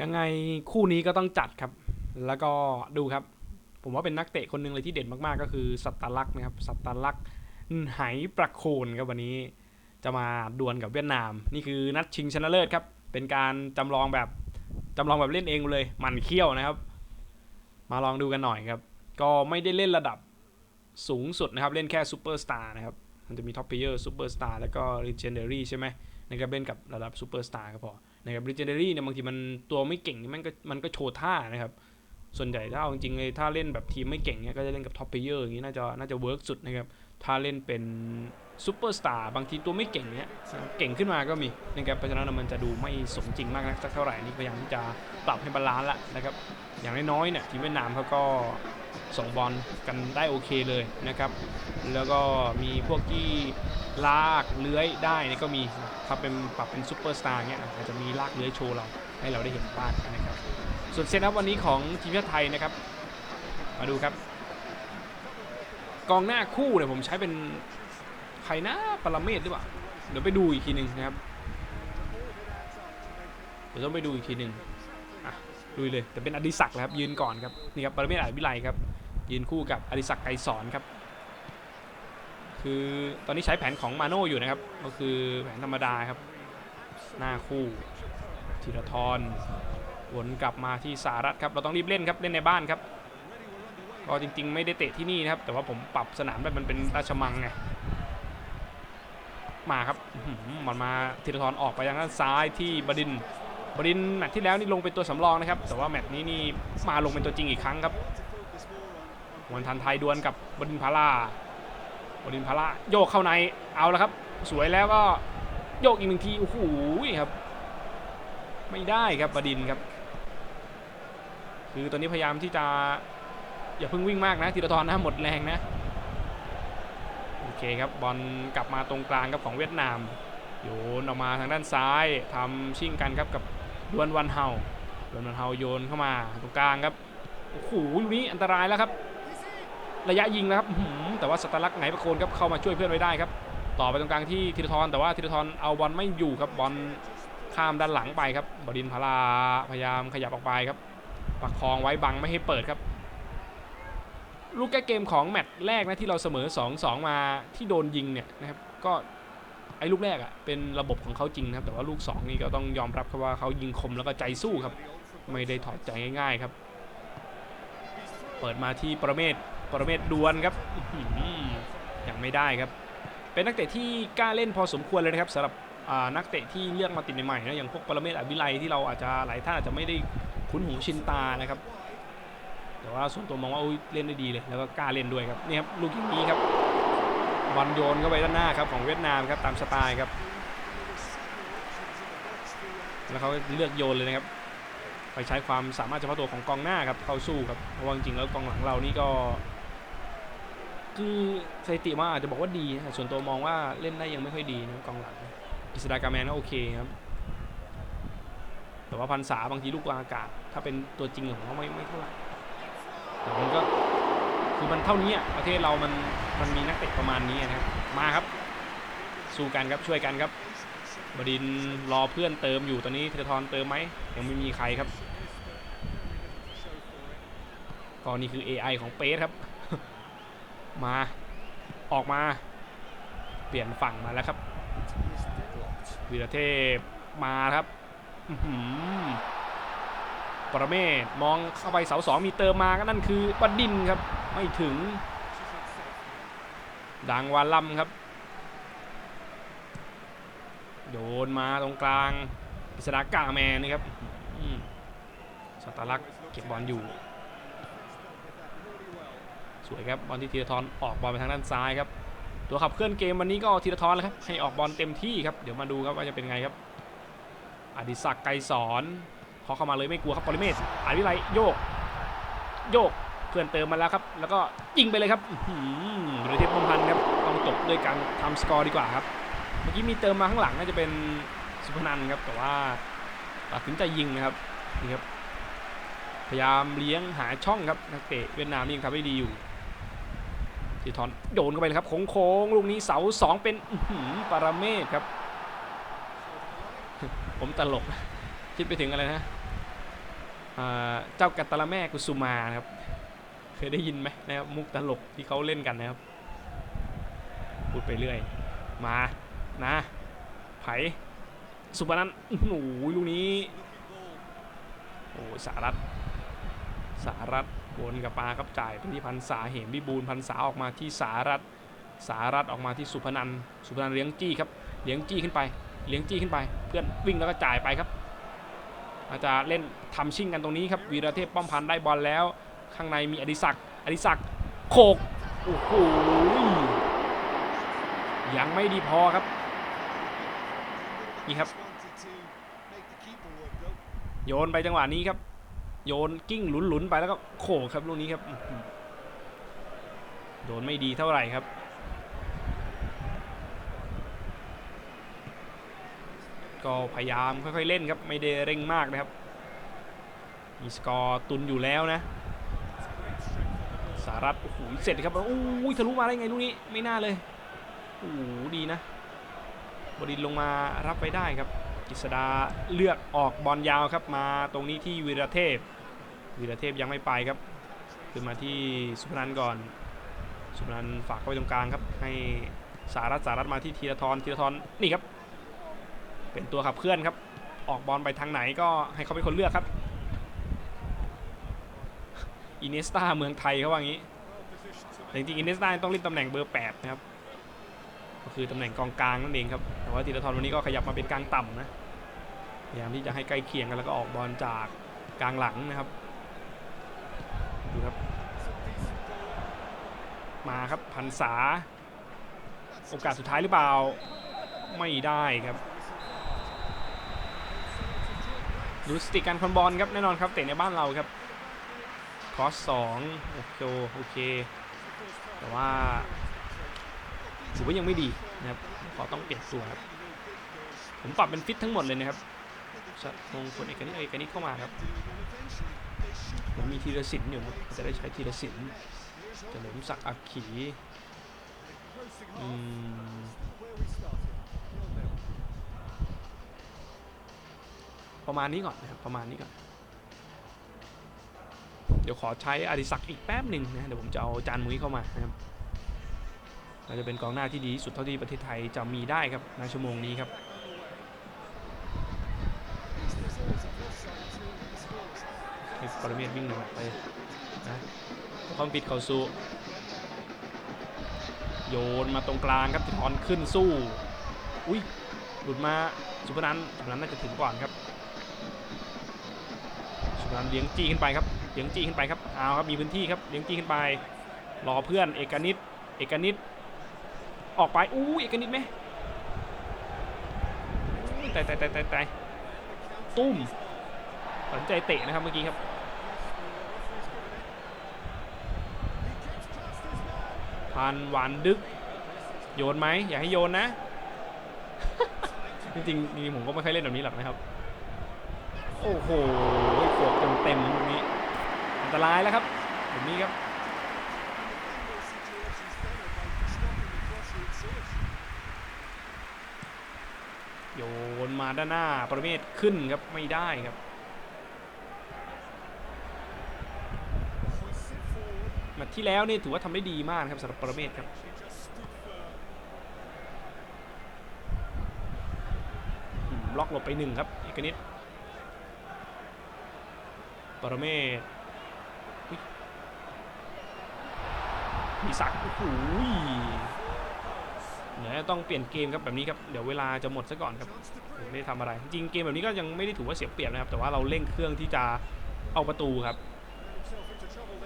ยังไงคู่นี้ก็ต้องจัดครับ แล้วก็ดูครับ ผมว่าเป็นนักเตะคนหนึ่งเลยที่เด่นมากๆ ก็คือสัตลักษ์นะครับ สัตลักษ์ไหประโคนครับวันนี้ จะมาดวลกับเวียดนาม นี่คือนัดชิงชนะเลิศครับ เป็นการจำลองแบบจำลองแบบเล่นเองเลย มันเขี้ยวนะครับ มาลองดูกันหน่อยครับ ก็ไม่ได้เล่นระดับสูงสุดนะครับ เล่นแค่ซูเปอร์สตาร์นะครับ มันจะมีท็อปเพลเยอร์ซูเปอร์สตาร์แล้วก็ l ีเจนเดอรี่ใช่ไหมนะครับเล่นกับระดับซูเปอร์สตาร์ก็พอ นะครับ Legendary เนี่ยบางทีมันตัวไม่เก่งมันก็มันก็โชว์ท่านะครับ ส่วนใหญ่ถ้าเอาจริงเลยถ้าเล่นแบบทีมไม่เก่งเนี่ยก็จะเล่นกับท็อปเพลเยอร์อย่างนี้น่าจะน่าจะเวิร์กสุดนะครับถ้าเล่นเป็นซูเปอร์สตาร์บางทีตัวไม่เก่งเนี่ยเก่งขึ้นมาก็มีนะครับเพราะฉะนั้นมันจะดูไม่สมจริงมากนักสักเท่าไหร่นี่พยายามที่จะปรับให้บาลานซ์ละนะครับอย่างน้อยๆเนี่ยทีมเวียดนามเขาก็ส่งบอลกันได้โอเคเลยนะครับ แล้วก็มีพวกที่ลากเลื้อยได้นี่ก็มี ถ้าเป็นปรับเป็นซูเปอร์สตาร์เงี้ยอาจจะมีลากเลื้อยโชว์เราให้เราได้เห็นบ้างนะครับ ส่วนเซตอัพวันนี้ของทีมชาติไทยนะครับ มาดูครับ กองหน้าคู่เนี่ยผมใช้เป็นใครนะปรเมศหรือเปล่าเดี๋ยวไปดูอีกทีหนึ่งนะครับเดี๋ยวต้องไปดูอีกทีหนึ่งอะดูเลยแต่เป็นอดิศักดิ์นะครับยืนก่อนครับนี่ครับปรเมศอาจวิไลครับยืนคู่กับอดิศักดิ์ไกรสอนครับ คือตอนนี้ใช้แผนของมาโน่อยู่นะครับ ก็คือแผนธรรมดาครับ หน้าคู่ธีรทรวนกลับมาที่สหรัฐครับ เราต้องรีบเล่นครับเล่นในบ้านครับ ก็จริงๆ ไม่ได้เตะที่นี่นะครับ แต่ว่าผมปรับสนามแบบมันเป็นราชมังไงมาครับมันมาธีรทรออกไปทางด้านซ้ายที่บดินบดินแมตช์ที่แล้วนี่ลงเป็นตัวสำรองนะครับ แต่ว่าแมตช์นี้นี่มาลงเป็นตัวจริงอีกครั้งครับวันทันไทยดวลกับบดินพารา บดินพาราโยกเข้าในเอาแล้วครับ สวยแล้วก็โยกอีกหนึ่งทีโอ้โหครับ ไม่ได้ครับบดินครับ คือตอนนี้พยายามที่จะอย่าเพิ่งวิ่งมากนะธีรทรนะหมดแรงนะโอเคครับบอลกลับมาตรงกลางครับของเวียดนามโยนออกมาทางด้านซ้ายทำชิ่งกันครับกับดวนวันเฮาดวนวันเฮาโยนเข้ามาตรงกลางครับโอ้โหลูกนี้อันตรายแล้วครับ ระยะยิงแล้วครับแต่ว่าสตาร์ลักไหนประโคนครับเข้ามาช่วยเพื่อนไว้ได้ครับ ต่อไปตรงกลางที่ธีรทรแต่ว่าธีรทรเอาบอลไม่อยู่ครับบอลข้ามด้านหลังไปครับบดินพาราพยายามขยับออกไปครับประคองไว้บังไม่ให้เปิดครับ ลูกแก้เกมของแมตช์แรกนะที่เราเสมอ 2-2 มาที่โดนยิงเนี่ยนะครับก็ไอ้ลูกแรกอะ่ะเป็นระบบของเขาจริงนะครับแต่ว่าลูก 2 นี่ก็ต้องยอมรับครับว่าเขายิงคมแล้วก็ใจสู้ครับ ไม่ได้ถอดใจง่ายๆครับ เปิดมาที่ประเมศ ปรเมศดวลครับยังไม่ได้ครับ เป็นนักเตะที่กล้าเล่นพอสมควรเลยนะครับสำหรับนักเตะที่เลือกมาติดใหม่ๆนะอย่างพวกปรเมศอภิไลที่เราอาจจะหลายท่านอาจจะไม่ได้คุ้นหูชินตานะครับ แต่ว่าส่วนตัวมองว่าเล่นได้ดีเลย แล้วก็กล้าเล่นด้วยครับนี่ครับลูกย่างนี้ครับบอลโยนเข้าไปด้านหน้าครับของเวียดนามครับตามสไตล์ครับ แล้วเขาเลือกโยนเลยนะครับ ไปใช้ความสามารถเฉพาะตัวของกองหน้าครับเข้าสู้ครับเพราะว่าจริงๆแล้วกองหลังเรานี่ก็ คือสถิติมาอาจจะบอกว่าดีนะส่วนตัวมองว่าเล่นได้ยังไม่ค่อยดีนะกองหลังอิสดากาแมนก็โอเคครับ แต่ว่าพันษาบางทีลูกกลางอากาศ ถ้าเป็นตัวจริงของเขาไม่ไม่เท่าไหร่แต่มันก็คือมันเท่านี้ประเทศเรามันมันมีนักเตะประมาณนี้นะครับมาครับ สู้กันครับช่วยกันครับบดินทร์รอเพื่อนเติมอยู่ตอนนี้ธีรทรเติมไหมยังไม่มีใครครับก็นี่คือ AI ของเปสครับ มา ออกมา เปลี่ยนฝั่งมาแล้วครับวีรเทพมาครับปรเมศมองเข้าไปเสาสองมีเติมมาก็นั่นคือบดินครับ ไม่ถึง ดังวาลัมครับโยนมาตรงกลางอิสระกาแมนนี่ครับสตาร์ลักเก็บบอลอยู่ สวยครับบอลที่ธีรทรออกบอลไปทางด้านซ้ายครับตัวขับเคลื่อนเกมวันนี้ก็ธีรทรแล้วครับให้ออกบอลเต็มที่ครับเดี๋ยวมาดูครับว่าจะเป็นไงครับอดิศักดิ์ไกรสอนพอเข้ามาเลยไม่กลัวครับปริเมศอาวิไลโยก โยกเพื่อนเติมมาแล้วครับ แล้วก็ยิงไปเลยครับหรือเทพพงษ์พันธ์ครับต้องจบด้วยการทำสกอร์ดีกว่าครับเมื่อกี้มีเติมมาข้างหลังน่าจะเป็นสุพนันครับแต่ว่าตัดสินใจยิงนะครับนี่ครับพยายามเลี้ยงหาช่องครับนักเตะเวียดนามนี่ยังทำได้ดีอยู่ ทีทอนโยนเข้าไปเลยครับโค้งๆลูกนี้เสาสองเป็นปาราเมศครับ ผมตลก คิดไปถึงอะไรนะเจ้ากัตตาลแม่กุสุมานะครับเคยได้ยินไหมนะครับมุกตลกที่เขาเล่นกันนะครับ พูดไปเรื่อย มานะ ไผสุปนันท์โอ้โหลูกนี้ โอ้สารัตสารัต วนกับปาครับจ่ายไปที่พันษาเหมวิบูลพันษาออกมาที่สารัตสารัตออกมาที่สุพนันสุพนันเลี้ยงจี้ครับเลี้ยงจี้ขึ้นไป เลี้ยงจี้ขึ้นไป เพื่อนวิ่งแล้วก็จ่ายไปครับ อาจจะเล่นทำชิ่งกันตรงนี้ครับวีรเทพป้อมพันได้บอลแล้ว ข้างในมีอดิศักดิ์อดิศักดิ์โขกโอ้โหยังไม่ดีพอครับนี่ครับ โยนไปจังหวะนี้ครับ โยนกิ้งหลุนๆไปแล้วก็โขกครับลูกนี้ครับโดนไม่ดีเท่าไหร่ครับ ก็พยายามค่อยๆเล่นครับไม่ได้เร่งมากนะครับ มีสกอร์ตุนอยู่แล้วนะสารัตโอ้โหเสร็จครับโอ้ยทะลุมาได้ไงลูกนี้ไม่น่าเลยโอ้โหดีนะ บดินลงมารับไปได้ครับกฤษดาเลือกออกบอลยาวครับมาตรงนี้ที่วีรเทพ วีรเทพยังไม่ไปครับขึ้นมาที่สุพนันก่อน สุพนันฝากเข้าไปตรงกลางครับ ให้สารัตสารัตมาที่ธีรทรธีรทรนี่ครับ เป็นตัวขับเคลื่อนครับ ออกบอลไปทางไหนก็ให้เขาเป็นคนเลือกครับอินเนสตาเมืองไทยเขาว่างี้แต่จริงๆอินเนสตาต้องเล่นตำแหน่งเบอร์8นะครับก็คือตำแหน่งกองกลางนั่นเองครับแต่ว่าธีรทรวันนี้ก็ขยับมาเป็นกลางต่ำนะพยายามที่จะให้ใกล้เคียงกันแล้วก็ออกบอลจากกลางหลังนะครับ ดูครับ มาครับพันษา โอกาสสุดท้ายหรือเปล่า ไม่ได้ครับดูสติการคอนบอลครับแน่นอนครับเตะในบ้านเราครับคอสสองโอเคโอเค แต่ว่าถือว่ายังไม่ดีนะครับขอต้องเปลี่ยนตัวครับผมปรับเป็นฟิตทั้งหมดเลยนะครับชัดมงคลเอกนิเอกนิเข้ามาครับผมมีธีรศิลป์อยู่จะได้ใช้ธีรศิลป์ เฉลิมศักดิ์อักขีอืมประมาณนี้ก่อนนะครับประมาณนี้ก่อน เดี๋ยวขอใช้อดิศักดิ์อีกแป๊บหนึ่งนะเดี๋ยวผมจะเอาจานมุ้ยเข้ามานะครับน่าจะเป็นกองหน้าที่ดีที่สุดเท่าที่ประเทศไทยจะมีได้ครับในชั่วโมงนี้ครับให้ปรเมศวิ่งหน่อยไปนะ ความปิดเขาสู้โยนมาตรงกลางครับติทอนขึ้นสู้ อุ้ยหลุดมาสุพนันสุพนันน่าจะถึงก่อนครับสุพนันเลี้ยงจี้ขึ้นไปครับเลี้ยงจี้ขึ้นไปครับเอาครับมีพื้นที่ครับเลี้ยงจี้ขึ้นไปรอเพื่อนเอกนิตเอกนิตออกไปอู้เอกนิดไหมตายตายตายตายตายตุ้มสนใจเตะนะครับเมื่อกี้ครับ พันหวานดึก โยนไหมอย่าให้โยนนะ จริงๆจริงผมก็ไม่เคยเล่นแบบนี้หรอกนะครับ โอ้โหโขกเต็มๆลูกนี้ อันตรายแล้วครับแบบนี้ครับโยนมาด้านหน้าประเมศขึ้นครับไม่ได้ครับแมตช์ ที่แล้วนี่ถือว่าทำได้ดีมากครับสำหรับประเมศครับล็อกหลบไปหนึ่งครับเอกนิตประเมศมีสักดิ์โอ้โหเดี๋ยวต้องเปลี่ยนเกมครับแบบนี้ครับเดี๋ยวเวลาจะหมดซะก่อนครับไม่ได้ทำอะไร จริงเกมแบบนี้ก็ยังไม่ได้ถือว่าเสียเปรียบนะครับ แต่ว่าเราเร่งเครื่องที่จะเอาประตูครับ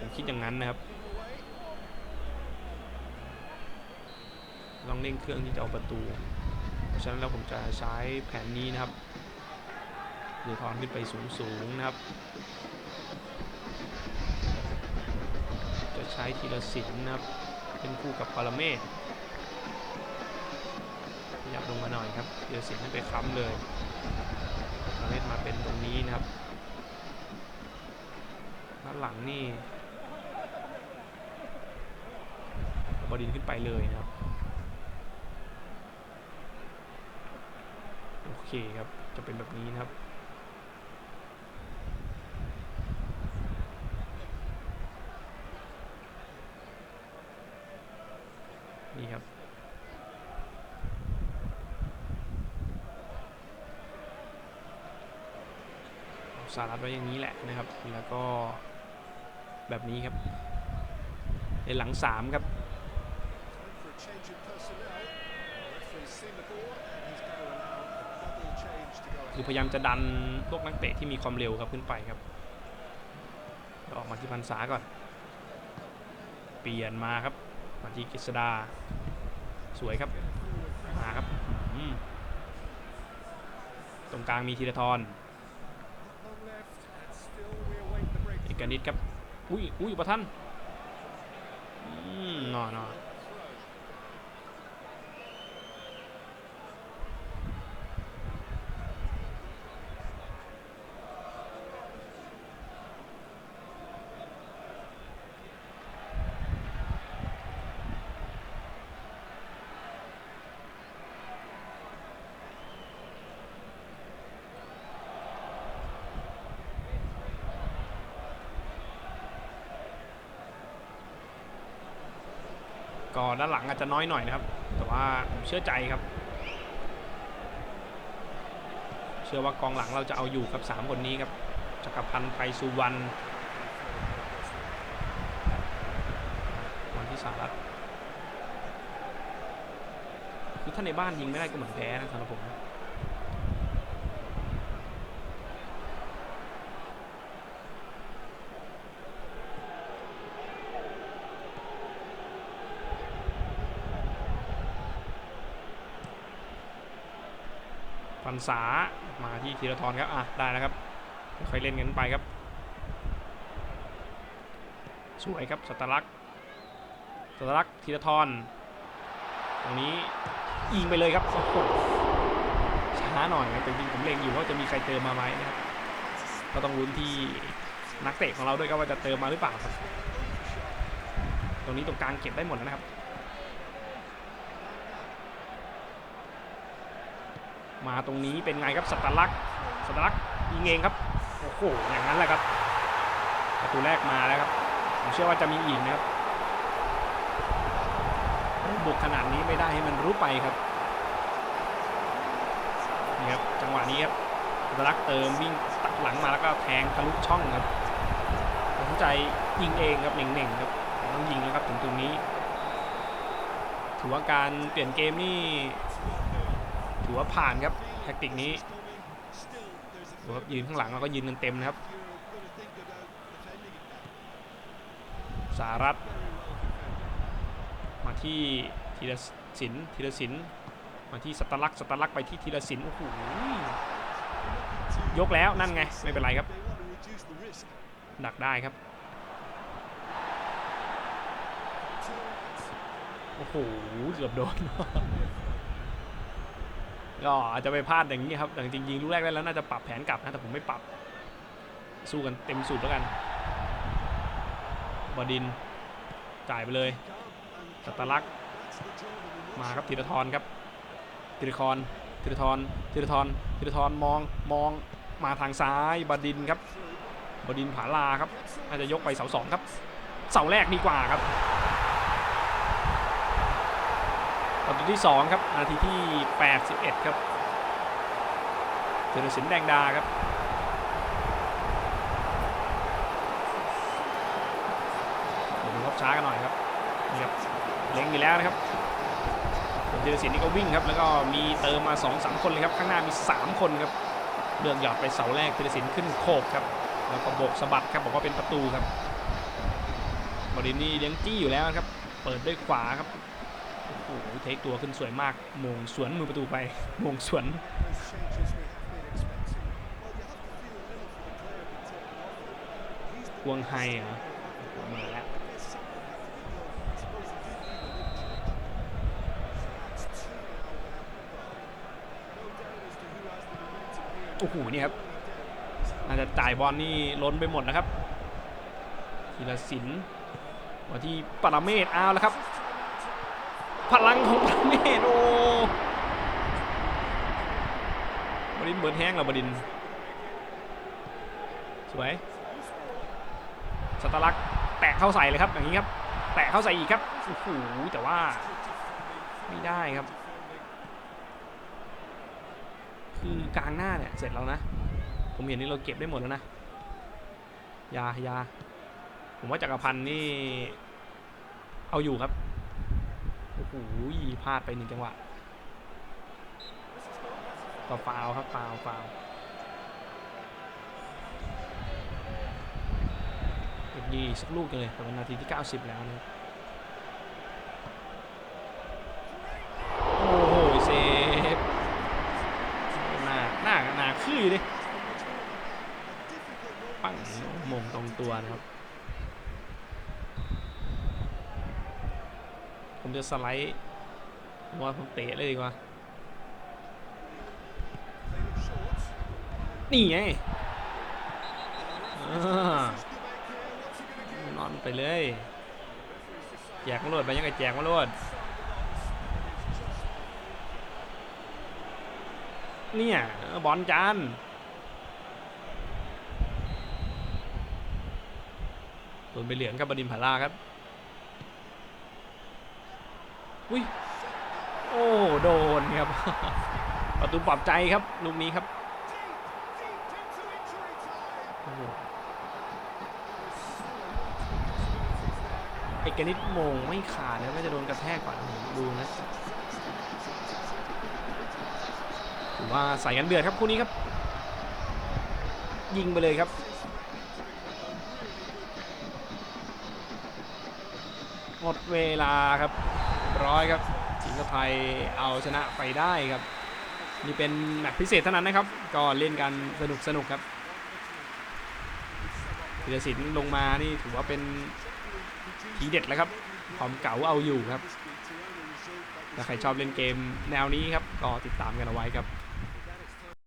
ผมคิดอย่างนั้นนะครับ ต้องเร่งเครื่องที่จะเอาประตู เพราะฉะนั้นแล้วผมจะใช้แผนนี้นะครับเดือทอนขึ้นไปสูงๆนะครับ จะใช้ทีละสินนะครับ เป็นคู่กับปรเมศขยับลงมาหน่อยครับเดี๋ยวสียงให้ไปค้ำเลยเรเล่นมาเป็นตรงนี้นะครับด้านหลังนี่บดินขึ้นไปเลยนะครับ เคครับ จะเป็นแบบนี้นะครับ นี่ครับสารัดไว้อย่างนี้แหละนะครับ แล้วก็แบบนี้ครับในหลัง 3 ครับ คือพยายามจะดันพวกนักเตะที่มีความเร็วครับขึ้นไปครับออกมาที่พันษาก่อน เปลี่ยนมาครับ มาที่กฤษดา สวยครับ มาครับ ตรงกลางมีธีรทร Long left and still we await the break. เอกนิตครับ อุ้ยอุ้ยประทันนอืมนอนอ ก็ด้านหลังอาจจะน้อยหน่อยนะครับ แต่ว่าผมเชื่อใจครับ เชื่อว่ากองหลังเราจะเอาอยู่กับสามคนนี้ครับจักรพันธ์ไพสุวรรณวันที่สหรัฐคือถ้าในบ้านยิงไม่ได้ก็เหมือนแพ้นะสำหรับผม ฟันษามาที่ธีรทรครับอะได้แล้วครับค่อยเล่นกันไปครับ สวยครับสตลักษณ์สตลักษณ์ธีรทรตรงนี้ยิงไปเลยครับโอ้โหช้าหน่อยครับแต่จริงๆผมเล็งอยู่ว่าจะมีใครเติมมาไหมนะครับก็ต้องลุ้นที่นักเตะของเราด้วยครับว่าจะเติมมาหรือเปล่าครับ ตรงนี้ตรงกลางเก็บได้หมดแล้วนะครับ มาตรงนี้เป็นไงครับสัตลักษณ์สัตลักษณ์ยิงเองครับโอ้โหอย่างนั้นแหละครับประตูแรกมาแล้วครับผมเชื่อว่าจะมีอีกนะครับบุกขนาดนี้ไม่ได้ให้มันรู้ไปครับนี่ครับจังหวะนี้ครับสัตลักษณ์เติมวิ่งตัดหลังมาแล้วก็แทงทะลุช่องครับตัดสินใจยิงเองครับเน่งๆครับต้องยิงนะครับถึงตรงนี้ ถือว่าการเปลี่ยนเกมนี่ ถือว่าผ่านครับแท็กติกนี้ครับยืนข้างหลังแล้วก็ยืนเต็มนะครับ สารัตมาที่ธีรศิลป์ธีรศิลป์มาที่สตลักษ์สตลักษ์ไปที่ธีรศิลป์โอ้โหยกแล้วนั่นไง ไม่เป็นไรครับ They want to reduce the risk. ดักได้ครับโอ้โหเกือบโดน ก็อาจจะไปพลาดอย่างนี้ครับแต่จริงๆยิงลูกแรกได้แล้วน่าจะปรับแผนกลับนะแต่ผมไม่ปรับ สู้กันเต็มสูตรแล้วกันบดินจ่ายไปเลยสัตลักษ์มาครับธีรทรครับธีรทรธีรทรธีรทรธีรทรมองมองมาทางซ้ายบดินครับบดินผาลาครับน่าจะยกไปเสาสองครับ เสาแรกดีกว่าครับ ประตูที่ 2 ครับ นาทีที่ 81 ครับเทเลสินแดงดาครับดูครับช้ากันหน่อยครับนี่ครับเล็งอยู่แล้วนะครับเทเลสินนี่ก็วิ่งครับ แล้วก็มีเติมมา 2-3 คนเลยครับ ข้างหน้ามี 3 คนครับเลือกหยอดไปเสาแรกเทเลสินขึ้นโคกครับ แล้วก็โบกสะบัดครับบอกว่าเป็นประตูครับบรินนี่เลี้ยงจี้อยู่แล้วครับ เปิดด้วยขวาครับ ทคตัวขึ้นสวยมากมงสวนมือประตูไปมงสวนวงไฮเหรอมาแล้วโอ้โหนี่ครับอาจจะจ่ายบอลนี่ล้นไปหมดนะครับธีรศิลป์มาที่ปรเมศเอาแล้วครับ พลังของประเมศโอ้บดินเบิร์นแห้งแล้วบดิน สวยสตาร์ลักแตะเข้าใส่เลยครับอย่างนี้ครับแตะเข้าใส่อีกครับโอ้โหแต่ว่าไม่ได้ครับ คือกลางหน้าเนี่ยเสร็จแล้วนะ ผมเห็นนี่เราเก็บได้หมดแล้วนะยายาผมว่าจักรพันธ์นี่เอาอยู่ครับ โอ้โหพลาดไปหนึ่งจังหวะก็ฟาวครับฟาวฟาวล์อีกดีสักลูกเลยแต่เป็นนาทีที่ 90 แล้วนะโอ้โหเซฟหน้าหน้าหน้าคืออยู่ดิปังมงตรงตัวนะครับ ผม จะสไลด์ผมว่าผมเตะเลยดีกว่า นี่ไงนอนไปเลยแจกมาโลดไปยังไงแจกมาโลดเนี่ยบอลจานโดนไปเหลืองกับบดินผาลาครับ อุ้ยโอ้โดนครับ ประตูปลอบใจครับลูกนี้ครับโอ้โหเอกนิดมงไม่ขาดนะไม่จะโดนกระแทกก่อนดูนะถือว่าใส่กันเดือดครับคู่นี้ครับ ยิงไปเลยครับหมดเวลาครับ ร้อยครับสิงคโปร์ไทยเอาชนะไปได้ครับนี่เป็นแมตช์พิเศษเท่านั้นนะครับ ก็เล่นกันสนุกสนุกครับธีรศิลป์ลงมานี่ถือว่าเป็นทีเด็ดแล้วครับความเก๋าเอาอยู่ครับถ้าใครชอบเล่นเกมแนวนี้ครับก็ติดตามกันเอาไว้ครับ